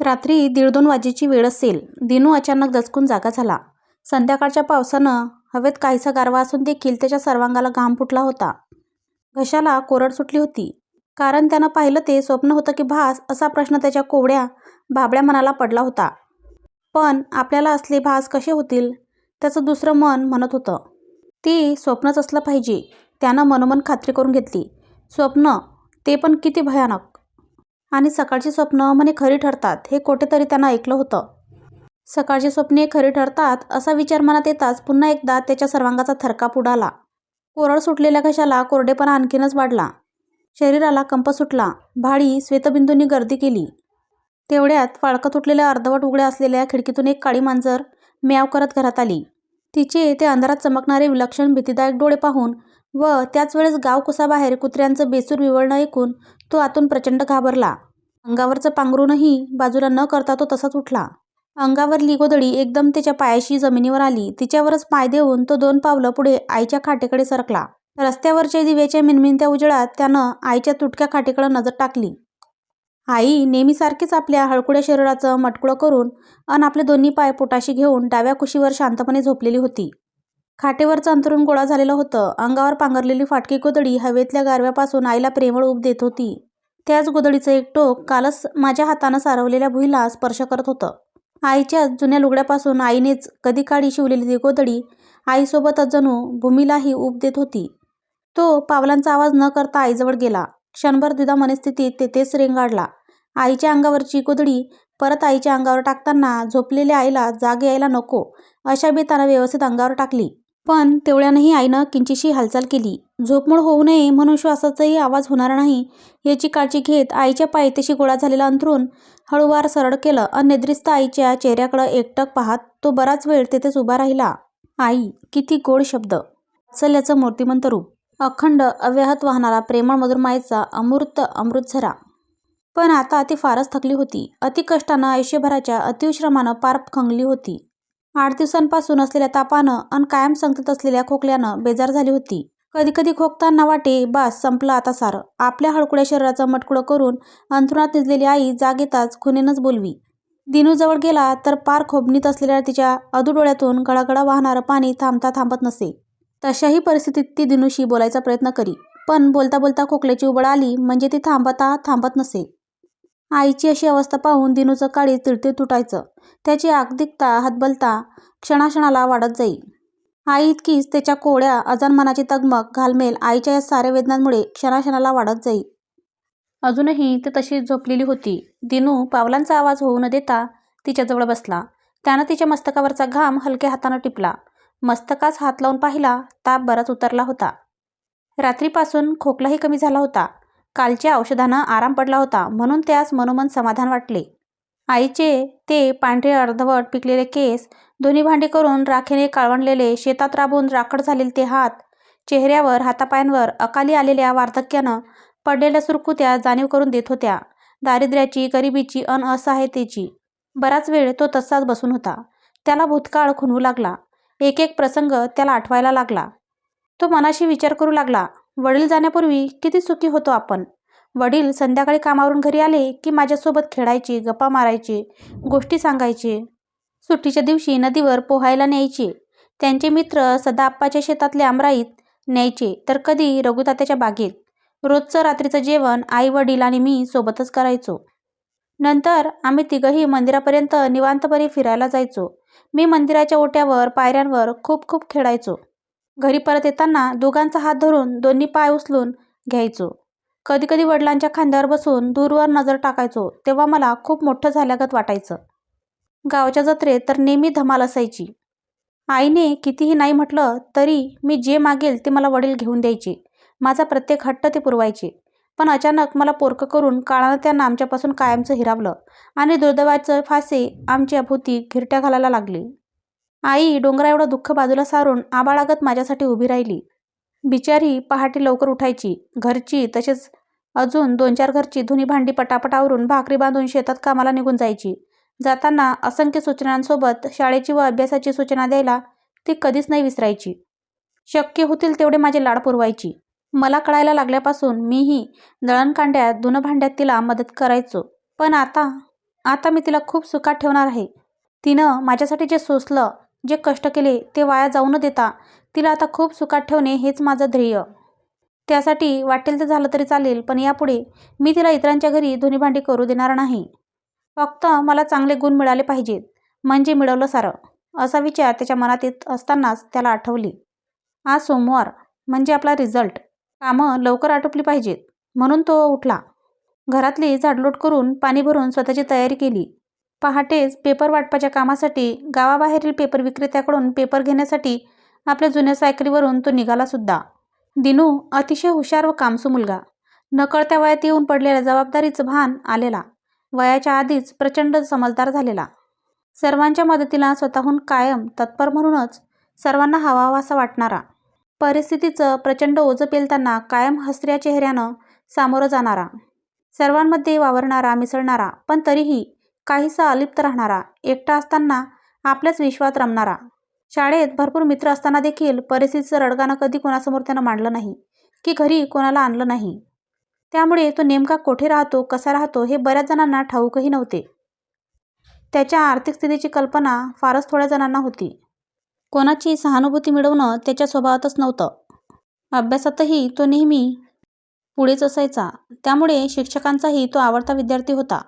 रात्री दीड दोन वाजेची वेळ असेल. दिनू अचानक दचकून जागा झाला. संध्याकाळच्या पावसानं हवेत काहीसा गारवा असून देखील त्याच्या सर्वांगाला घाम फुटला होता. घशाला कोरड सुटली होती. कारण त्यानं पाहिलं ते स्वप्न होतं की भास असा प्रश्न त्याच्या कोवड्या भाबड्या मनाला पडला होता. पण आपल्याला असले भास कसे होतील? त्याचं दुसरं मन म्हणत होतं. ती स्वप्नच असलं पाहिजे. त्यानं मनोमन खात्री करून घेतली. स्वप्न ते पण किती भयानक. आणि सकाळची स्वप्न म्हणे खरी ठरतात हे कुठेतरी त्यांना ऐकलं होतं. सकाळची स्वप्ने खरी ठरतात असा विचार मनात येताच पुन्हा एकदा त्याच्या सर्वांगाचा थरकाप उडाला. कोरड सुटलेल्या घशाला कोरडेपणा आणखीनच वाढला. शरीराला कंप सुटला. भाळी श्वेतबिंदूंनी गर्दी केली. तेवढ्यात फाळकं तुटलेल्या अर्धवट उघड्या असलेल्या खिडकीतून एक काळी मांजर म्याव करत घरात आली. तिचे ते अंधारात चमकणारे विलक्षण भीतीदायक डोळे पाहून व त्याच वेळेस गाव कुसाबाहेर कुत्र्यांचं बेसूर विवळणं ऐकून तो आतून प्रचंड घाबरला. अंगावरचं पांघरूनही बाजूला न करता तो तसाच उठला. अंगावरली गोधडी एकदम त्याच्या पायाशी जमिनीवर आली. तिच्यावरच पाय देऊन तो दोन पावलं पुढे आईच्या खाटेकडे सरकला. रस्त्यावरच्या दिव्याच्या मिनमिनत्या उजेडात त्यानं आईच्या तुटक्या खाटेकडे नजर टाकली. आई नेहमीसारखीच आपल्या हळकुड्या शरीराचं मटकुळं करून अन आपले दोन्ही पाय पोटाशी घेऊन डाव्या कुशीवर शांतपणे झोपलेली होती. खाटेवरचं अंतरून गोळा झालेलं होतं. अंगावर पांघरलेली फाटकी गोदडी हवेतल्या गारव्यापासून आईला प्रेमळ उब देत होती. त्याच गोदडीचं एक टोक कालच माझ्या हातानं सारवलेल्या भुईला स्पर्श करत होतं. आईच्या जुन्या लुगड्यापासून आईनेच कधी काळी शिवलेली ती गोदडी आईसोबतच जणू भूमीलाही ऊब देत होती. तो पावलांचा आवाज न करता आईजवळ गेला. क्षणभर द्विधा मनस्थितीत तेथेच रेंगाडला आईच्या अंगावरची गोदडी परत आईच्या अंगावर टाकताना झोपलेल्या आईला जाग यायला नको अशा बेतानं व्यवस्थित अंगावर टाकली. पण तेवढ्यानंही आईनं किंचिशी हालचाल केली. झोपमोड होऊ नये म्हणून श्वासाचाही आवाज होणार नाही याची काळजी घेत आईच्या पायथ्याशी गोळा झालेला अंथरून हळूवार सरळ केलं. अन निद्रिस्त आईच्या चेहऱ्याकडं एकटक पाहत तो बराच वेळ तेथेच उभा राहिला. आई किती गोड शब्द. सल्याचं मूर्तिमंत रूप. अखंड अव्याहत वाहणारा प्रेमळ मधुरमायेचा मायेचा अमूर्त अमृतझरा. पण आता ती फारच थकली होती. अतिकष्टानं आयुष्यभराच्या अतिश्रमानं पार खंगली होती. आठ दिवसांपासून असलेल्या तापानं अन कायम संगतीत असलेल्या खोकल्यानं बेजार झाली होती. कधी कधी खोकताना वाटे बास संपला आता सारं. आपल्या हळकुड्या शरीराचं मटकुळं करून अंथरुणात निजलेली आई जाग येताच खुनेनंच बोलवी. दिनूजवळ गेला तर पार खोबणीत असलेल्या तिच्या अधू डोळ्यातून गळागळा वाहणारं पाणी थांबता थांबत नसे. तशाही परिस्थितीत ती दिनूशी बोलायचा प्रयत्न करी. पण बोलता बोलता खोकल्याची उबळ आली म्हणजे ती थांबता थांबत नसे. आईची अशी अवस्था पाहून दिनूचं काळी तिळतीळ तुटायचं. त्याची आगदिकता हतबलता क्षणाक्षणाला वाढत जाई. आई इतकीच त्याच्या कोवळ्या अजानमनाची तगमग घालमेल आईच्या या साऱ्या वेदनांमुळे क्षणाक्षणाला वाढत जाई. अजूनही ती तशी झोपलेली होती. दिनू पावलांचा आवाज होऊ न देता तिच्याजवळ बसला. त्यानं तिच्या मस्तकावरचा घाम हलक्या हातानं टिपला. मस्तकास हात लावून पाहिला ताप बराच उतरला होता. रात्रीपासून खोकलाही कमी झाला होता. कालच्या औषधानं आराम पडला होता म्हणून त्यास मनोमन समाधान वाटले. आईचे ते पांढरे अर्धवट पिकलेले केस दोन्ही भांडी करून राखेने काळवणलेले शेतात राबून राखड झालेले ते हात चेहऱ्यावर हातापायांवर अकाली आलेल्या वार्धक्यानं पडलेल्या सुरकुत्या जाणीव करून देत होत्या. दारिद्र्याची गरिबीची अन असहायतेची. बराच वेळ तो तसाच बसून होता. त्याला भूतकाळ खुणवू लागला. एक एक प्रसंग त्याला आठवायला लागला. तो मनाशी विचार करू लागला. वडील जाण्यापूर्वी किती सुखी होतो आपण? वडील संध्याकाळी कामावरून घरी आले की माझ्यासोबत खेळायचे गप्पा मारायचे गोष्टी सांगायचे. सुट्टीच्या दिवशी नदीवर पोहायला न्यायचे. त्यांचे मित्र सदा आप्पाच्या शेतातल्या आमराईत न्यायचे तर कधी रघुतात्याच्या बागेत. रोजचं रात्रीचं जेवण आई वडील आणि मी सोबतच करायचो. नंतर आम्ही तिघंही मंदिरापर्यंत निवांतपणे फिरायला जायचो. मी मंदिराच्या ओट्यावर पायऱ्यांवर खूप खूप खेळायचो. घरी परत येताना दोघांचा हात धरून दोन्ही पाय उचलून घ्यायचो. कधीकधी वडिलांच्या खांद्यावर बसून दूरवर नजर टाकायचो तेव्हा मला खूप मोठं झाल्यागत वाटायचं. गावच्या जत्रेत तर नेहमी धमाल असायची. आईने कितीही नाही म्हटलं तरी मी जे मागेल ते मला वडील घेऊन द्यायचे. माझा प्रत्येक हट्ट ते पुरवायचे. पण अचानक मला पोरकं करून काळानं त्यांना आमच्यापासून कायमचं हिरावलं आणि दुर्दैवाचं फासे आमच्या भोवती घिरट्या घालायला लागले. आई डोंगरा एवढं दुःख बाजूला सारून आबाळागत माझ्यासाठी उभी राहिली. बिचारी पहाटे लवकर उठायची. घरची तसेच अजून दोन चार घरची धुनी भांडी पटापटावरून भाकरी बांधून शेतात कामाला निघून जायची. जाताना असंख्य सूचनांसोबत शाळेची व अभ्यासाची सूचना द्यायला ती कधीच नाही विसरायची. शक्य होतील तेवढे माझे लाड पुरवायची. मला कळायला लागल्यापासून मीही दळणकांड्यात धुनभांड्यात तिला मदत करायचो. पण आता आता मी तिला खूप सुखात ठेवणार आहे. तिनं माझ्यासाठी जे सोसलं जे कष्ट केले ते वाया जाऊ न देता तिला आता खूप सुखात ठेवणे हेच माझं ध्येय. त्यासाठी वाटेल ते झालं तरी चालेल पण यापुढे मी तिला इतरांच्या घरी धुनी भांडी करू देणार नाही. फक्त मला चांगले गुण मिळाले पाहिजेत म्हणजे मिळवलं सारं असा विचार त्याच्या मनात येत असतानाच त्याला आठवली. आज सोमवार म्हणजे आपला रिझल्ट. कामं लवकर आटोपली पाहिजेत म्हणून तो उठला. घरातली झाडलोट करून पाणी भरून स्वतःची तयारी केली. पहाटेच पेपर वाटपाच्या कामासाठी गावाबाहेरील पेपर विक्रेत्याकडून पेपर घेण्यासाठी आपल्या जुन्या सायकलीवरून तो निघालासुद्धा दिनू अतिशय हुशार व कामसू मुलगा. नकळत्या वयात येऊन पडलेल्या जबाबदारीचं भान आलेला. वयाच्या आधीच प्रचंड समजदार झालेला. सर्वांच्या मदतीला स्वतःहून कायम तत्पर म्हणूनच सर्वांना हवाहवासा वाटणारा. परिस्थितीचं प्रचंड ओझं पेलताना कायम हसऱ्या चेहऱ्यानं सामोरं जाणारा. सर्वांमध्ये वावरणारा मिसळणारा पण तरीही काहीसा अलिप्त राहणारा एकटा असताना आपल्याच विश्वात रमणारा. शाळेत भरपूर मित्र असताना देखील परिस्थितीचं रडगाणं कधी कोणासमोर त्यानं मांडलं नाही की घरी कोणाला आणलं नाही. त्यामुळे तो नेमका कोठे राहतो कसा राहतो हे बऱ्याच जणांना ठाऊकही नव्हते. त्याच्या आर्थिक स्थितीची कल्पना फारच थोड्या जणांना होती. कोणाची सहानुभूती मिळवणं त्याच्या स्वभावातच नव्हतं. अभ्यासातही तो नेहमी पुढेच असायचा. त्यामुळे शिक्षकांचाही तो आवडता विद्यार्थी होता.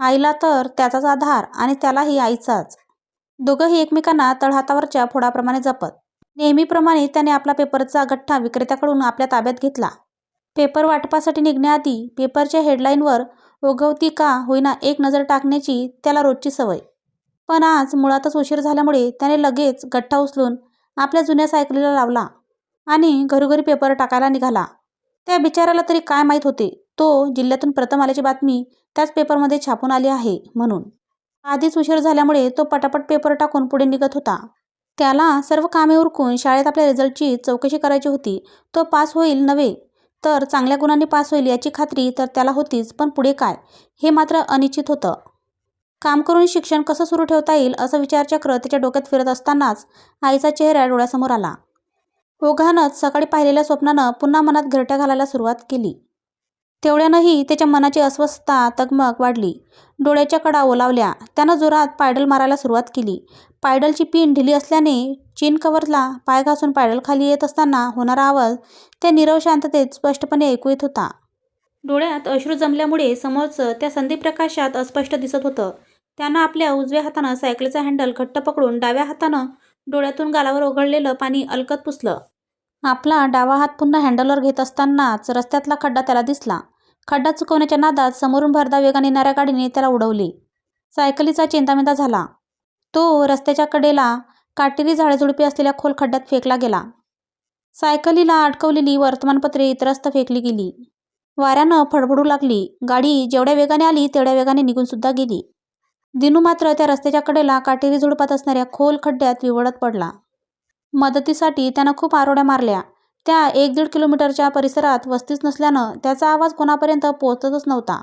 आईला तर त्याचाच आधार आणि त्यालाही आईचाच. दोघंही एकमेकांना तळहातावरच्या फोडाप्रमाणे जपत. नेहमीप्रमाणे त्याने आपला पेपरचा गठ्ठा विक्रेत्याकडून आपल्या ताब्यात घेतला. पेपर वाटपासाठी निघण्याआधी पेपरच्या हेडलाईनवर ओघवती का होईना एक नजर टाकण्याची त्याला रोजची सवय. पण आज मुळातच उशीर झाल्यामुळे त्याने लगेच गठ्ठा उचलून आपल्या जुन्या सायकलीला लावला आणि घरोघरी पेपर टाकायला निघाला. त्या बिचाऱ्याला तरी काय माहीत होते? तो जिल्ह्यातून प्रथम आल्याची बातमी त्याच पेपरमध्ये छापून आली आहे म्हणून. आधीच उशीर झाल्यामुळे तो पटापट पेपर टाकून पुढे निघत होता. त्याला सर्व कामे उरकून शाळेत आपल्या रिझल्टची चौकशी करायची होती. तो पास होईल नव्हे तर चांगल्या गुणांनी पास होईल याची खात्री तर त्याला होतीच पण पुढे काय? हे मात्र अनिश्चित होतं. काम करून शिक्षण कसं सुरू ठेवता येईल असं विचारचक्र त्याच्या डोक्यात फिरत असतानाच आईचा चेहरा डोळ्यासमोर आला. ओघानंच सकाळी पाहिलेल्या स्वप्नानं पुन्हा मनात घरट्या घालायला सुरुवात केली. तेवढ्यानंही त्याच्या मनाची अस्वस्थता तगमग वाढली. डोळ्याच्या कडा ओलावल्या. त्यानं जोरात पायडल मारायला सुरुवात केली. पायडलची पिन ढिली असल्याने चीन कवरला पाय घासून पायडल खाली येत असताना होणारा आवाज त्या नीरव शांततेत स्पष्टपणे ऐकू येत होता. डोळ्यात अश्रू जमल्यामुळे समोरचं त्या संधीप्रकाशात अस्पष्ट दिसत होतं. त्यानं आपल्या उजव्या हातानं सायकलीचा हँडल घट्ट पकडून डाव्या हातानं डोळ्यातून गालावर ओघळलेलं पाणी अलकत पुसलं. आपला डावा हात पुन्हा हँडलवर घेत असतानाच रस्त्यातला खड्डा त्याला दिसला. खड्डा चुकवण्याच्या नादात समोरून भरदा वेगाने येणाऱ्या गाडीने त्याला उडवले. सायकलीचा चेंदामेंदा झाला. तो रस्त्याच्या कडेला काटेरी झाडेझुडपे असलेल्या खोल खड्ड्यात फेकला गेला. सायकलीला अडकवलेली वर्तमानपत्रे इतरस्त फेकली गेली. वाऱ्यानं फडफडू लागली. गाडी जेवढ्या वेगाने आली तेवढ्या वेगाने निघून सुद्धा गेली. दिनू मात्र त्या रस्त्याच्या कडेला काटेरी झुडपात असणाऱ्या खोल खड्ड्यात विवळत पडला. मदतीसाठी त्यानं खूप आरोड्या मारल्या. त्या एक दीड किलोमीटरच्या परिसरात वस्तीच नसल्यानं त्याचा आवाज कोणापर्यंत पोहोचतच नव्हता.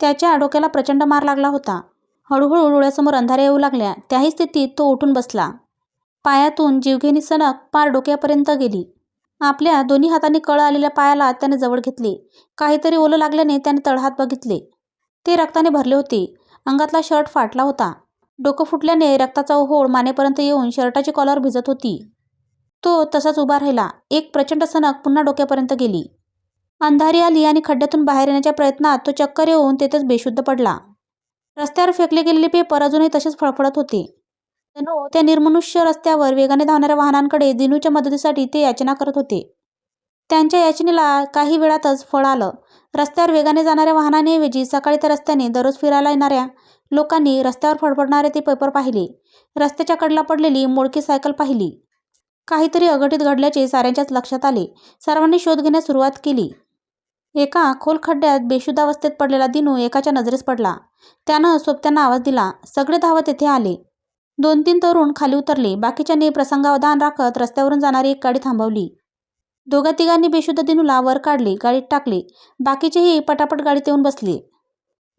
त्याच्या डोक्याला प्रचंड मार लागला होता. हळूहळू डोळ्यासमोर अंधाऱ्या येऊ लागल्या. त्याही स्थितीत तो उठून बसला. पायातून जीवघेणी सनक पार डोक्यापर्यंत गेली. आपल्या दोन्ही हातांनी कळ आलेल्या पायाला त्याने जवळ घेतले. काहीतरी ओलं लागल्याने त्याने तळहात बघितले. ते रक्ताने भरले होते. अंगातला शर्ट फाटला होता. डोकं फुटल्याने रक्ताचा ओहोळ मानेपर्यंत येऊन शर्टाची कॉलर भिजत होती. तो तसाच उभा राहिला. एक प्रचंड सनक पुन्हा डोक्यापर्यंत गेली. अंधारी आली आणि खड्ड्यातून बाहेर येण्याच्या प्रयत्नात तो चक्कर येऊन तेथेच बेशुद्ध पडला. रस्त्यावर फेकले गेलेले पेपर अजूनही तसेच फळफळत होते. दिनू त्या निर्मनुष्य रस्त्यावर वेगाने धावणाऱ्या वाहनांकडे दिनूच्या मदतीसाठी ते याचना करत होते. त्यांच्या याचनेला काही वेळातच फळ आलं. रस्त्यावर वेगाने जाणाऱ्या वाहनांऐवजी सकाळी त्या रस्त्याने दररोज फिरायला येणाऱ्या लोकांनी रस्त्यावर फडफडणारे ते पेपर पाहिले. रस्त्याच्या कडला पडलेली मोडकी सायकल पाहिली. काहीतरी अघटित घडल्याचे साऱ्यांच्याच लक्षात आले. सर्वांनी शोध घेण्यास सुरुवात केली. एका खोल खड्ड्यात बेशुद्धावस्थेत पडलेला दिनू एकाच्या नजरेस पडला. त्यानं सोबत्यांना आवाज दिला. सगळे धावत येथे आले. दोन तीन तरुण खाली उतरले. बाकीच्यांनी प्रसंगावधान राखत रस्त्यावरून जाणारी एक गाडी थांबवली. दोघा तिघांनी बेशुद्ध दिनूला वर काढले. गाडीत टाकले. बाकीचेही पटापट गाडीत येऊन बसले.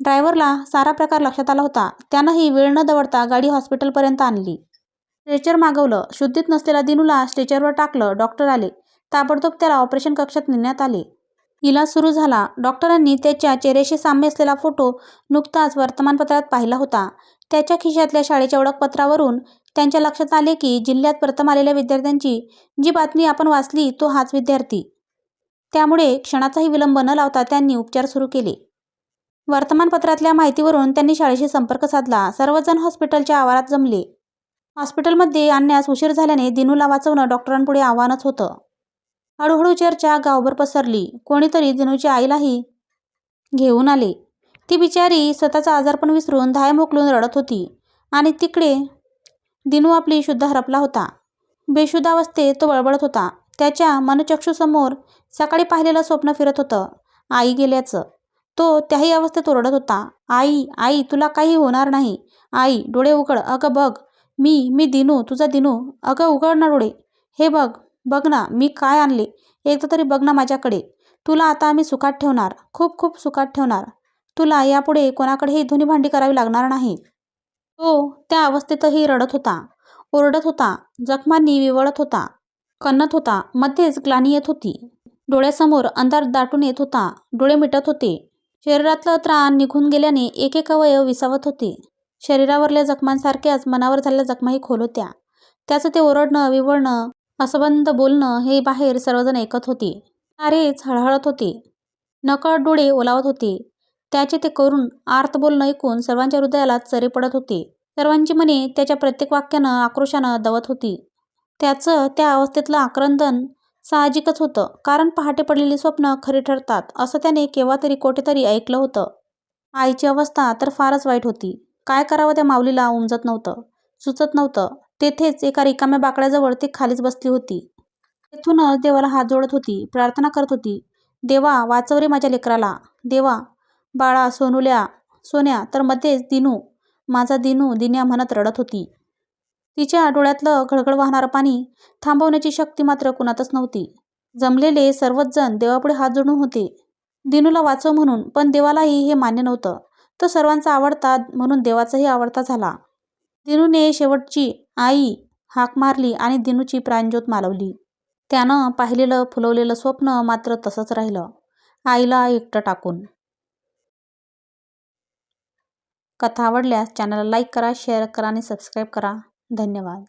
ड्रायव्हरला सारा प्रकार लक्षात आला होता. त्यानंही वेळ न दवडता गाडी हॉस्पिटलपर्यंत आणली. स्ट्रेचर मागवलं. शुद्धीत नसलेल्या दिनूला स्ट्रेचरवर टाकलं. डॉक्टर आले. ताबडतोब त्याला ऑपरेशन कक्षात नेण्यात आले. इलाज सुरू झाला. डॉक्टरांनी त्याच्या चेहऱ्याशी साम्य असलेला फोटो नुकताच वर्तमानपत्रात पाहिला होता. त्याच्या खिशातल्या शाळेच्या ओळखपत्रावरून त्यांच्या लक्षात आले की जिल्ह्यात प्रथम आलेल्या विद्यार्थ्यांची जी बातमी आपण वाचली तो हाच विद्यार्थी. त्यामुळे क्षणाचाही विलंब न लावता त्यांनी उपचार सुरू केले. वर्तमानपत्रातल्या माहितीवरून त्यांनी शाळेशी संपर्क साधला. सर्वजण हॉस्पिटलच्या आवारात जमले. हॉस्पिटलमध्ये आणण्यास उशीर झाल्याने दिनूला वाचवणं डॉक्टरांपुढे आव्हानच होतं. हळूहळू चर्चा गावभर पसरली. कोणीतरी दिनूच्या आईलाही घेऊन आले. ती बिचारी स्वतःचा आजारपण विसरून धाय मोकलून रडत होती आणि तिकडे दिनू आपली शुद्ध हरपला होता. बेशुद्धावस्थेत तो बळबळत होता. त्याच्या मनचक्षूसमोर सकाळी पाहिलेलं स्वप्न फिरत होतं. आई गेल्याचं. तो त्याही अवस्थेत ओरडत होता. आई आई तुला काही होणार नाही. आई डोळे उघड. अगं बघ. मी मी दिनू तुझा दिनू. अगं उघड ना डोळे. हे बघ बघ ना मी काय आणले. एकदा तरी बघ ना माझ्याकडे. तुला आता आम्ही सुखात ठेवणार. खूप खूप सुखात ठेवणार. तुला यापुढे कोणाकडेही धुनी भांडी करावी लागणार नाही. तो त्या अवस्थेतही रडत होता. ओरडत होता. जखमांनी विवळत होता. कन्नत होता. मध्येच ग्लानी येत होती. डोळ्यासमोर अंधार दाटून येत होता. डोळे मिटत होते. शरीरातलं त्राण निघून गेल्याने एक एक अवयव विसावत होते. शरीरावरल्या जखमांसारख्याच मनावर झालेल्या जखमाही खोल होत्या. त्याचं ते ओरडणं विवळणं असंबंध बोलणं हे बाहेर सर्वजण ऐकत होते. सारेच हळहळत होते. नकळ डोळे ओलावत होते. त्याचे ते करून आर्त बोलणं ऐकून सर्वांच्या हृदयाला चरे पडत होते. सर्वांची मने त्याच्या प्रत्येक वाक्यानं आक्रोशानं दवत होती. त्याचं त्या अवस्थेतलं आक्रंदन साहजिकच होतं. कारण पहाटे पडलेली स्वप्न खरी ठरतात असं त्याने केव्हा तरी कोठेतरी ऐकलं होतं. आईची अवस्था तर फारच वाईट होती. काय करावं त्या माऊलीला उमजत नव्हतं. सुचत नव्हतं. तेथेच एका रिकाम्या बाकड्याजवळ ती खालीच बसली होती. तेथूनच देवाला हात जोडत होती प्रार्थना करत होती देवा वाचव रे माझ्या लेकराला. देवा बाळा सोनुल्या सोन्या तर मध्येच दिनू. माझा दिनू दिन्या म्हणत रडत होती. तिच्या डोळ्यातलं घळघळ वाहणारं पाणी थांबवण्याची शक्ती मात्र कुणातच नव्हती. जमलेले सर्वच जण देवापुढे हात जोडून होते. दिनूला वाचव म्हणून पण देवालाही हे मान्य नव्हतं. तो सर्वांचा आवडता म्हणून देवाचाही आवडता झाला. दिनूने शेवटची आई हाक मारली आणि दिनूची प्राणज्योत मालवली. त्यानं पाहिलेलं फुलवलेलं स्वप्न मात्र तसंच राहिलं. आईला एकटं टाकून. कथा आवडल्यास चॅनलला लाईक करा शेअर करा आणि सबस्क्राईब करा. धन्यवाद.